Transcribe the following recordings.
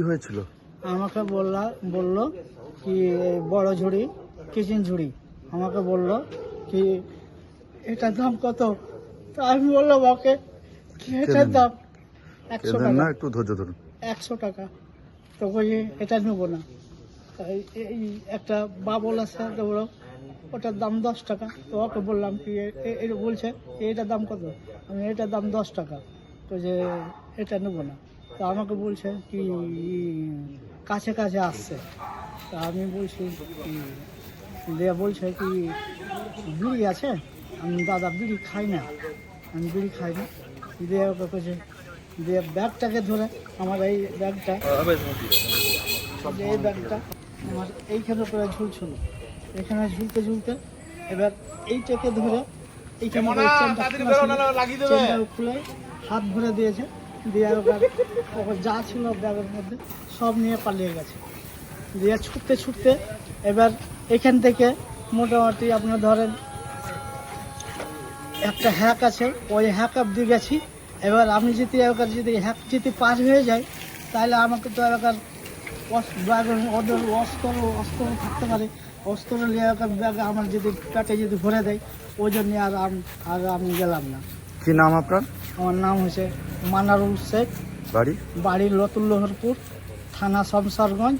কি হয়েছিল? আমাকে বললা বলল কি বড় ঝুড়ি কিচেন ঝুড়ি। আমাকে বলল কি এটার দাম কত? তা আমি বললাম ওকে কি এটার দাম? একশো টাকা। একটু ধৈর্য ধরুন। একশো টাকা। তো বলি এটা নেব না। তাই এই একটা বাবল আছে বলল ওটার দাম দশ টাকা। তো ওকে বললাম কি এটা বলছে এটার দাম কত? আমি এটার দাম দশ টাকা। তো যে এটা নেব না। তো আমাকে বলছে কি কাছে কাছে আসছে। তা আমি বলছি দিয়ে বলছে কি বিড়ি আছে? আমি দাদা বিড়ি খাই না। আমি বিড়ি খাই না। দিয়ে ওকে বলছে দিয়ে ব্যাগটাকে ধরে আমার এই ব্যাগটা এই ব্যাগটা আমার এইখানে করে ঝুলছিল। এখানে ঝুলতে ঝুলতে এবার এইটাকে ধরে এইখানে খুলে হাত ভরে দিয়েছে। দিয়ে যা ছিল ব্যাগের মধ্যে সব নিয়ে পালিয়ে গেছে। দিয়ে ছুটতে ছুটতে এবার এখান থেকে মোটামুটি আপনার ধরেন একটা হ্যাক আছে ওই হ্যাক অব্দি গেছি। এবার আমি যদি এলাকার যদি হ্যাক যদি পার হয়ে যায় তাহলে আমাকে তো ব্যাগ ওদের অস্ত্র অস্ত্র থাকতে পারে। অস্ত্র নিয়ে ব্যাগ আমার যদি পেটে যদি ভরে দেয় ওই জন্য আর আর আমি গেলাম না। কি নাম আপনার? আমার নাম হচ্ছে মানারুল শেখ। বাড়ি? বাড়ি লতুল্লহরপুর থানা শমশারগঞ্জ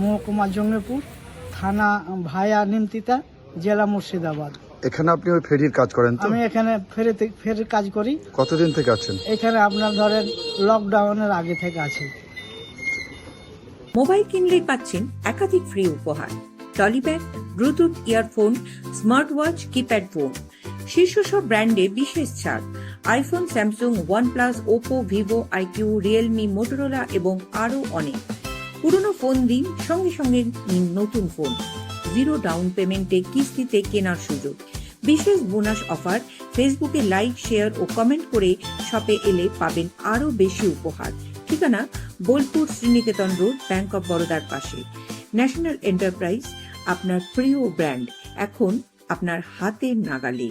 মহকুমা জঙ্গিপুর থানা ভায়া নিমতিতা জেলা মুর্শিদাবাদ। এখানে আপনি ওই ফেরির কাজ করেন তো? আমি এখানে ফেরিতে ফেরির কাজ করি। কতদিন থেকে আছেন? এখানে আপনার ধরেন লকডাউনের আগে থেকে আছে। মোবাইল কিনলেই পাচ্ছেন একাধিক ফ্রি উপহার। Trolley bag bluetooth earphone smart watch keypad phone. শীর্ষ সব ব্র্যান্ডে বিশেষ ছাড়। IPhone, Samsung, OnePlus, Oppo, Vivo, iQOO, Realme, Motorola এবং আরও অনেক। পুরনো ফোন দিন, সঙ্গে সঙ্গে নিন নতুন ফোন। জিরো ডাউন পেমেন্টে কিস্তিতে কেনার সুযোগ। বিশেষ বোনাস অফার, ফেসবুকে লাইক, শেয়ার ও কমেন্ট করে শপে এলে পাবেন আরও বেশি উপহার। ঠিকানা, Bolpur Sriniketan road, bank of বরোদার পাশে। ন্যাশনাল এন্টারপ্রাইজ, আপনার প্রিয় ব্র্যান্ড। এখন, আপনার হাতের নাগালে।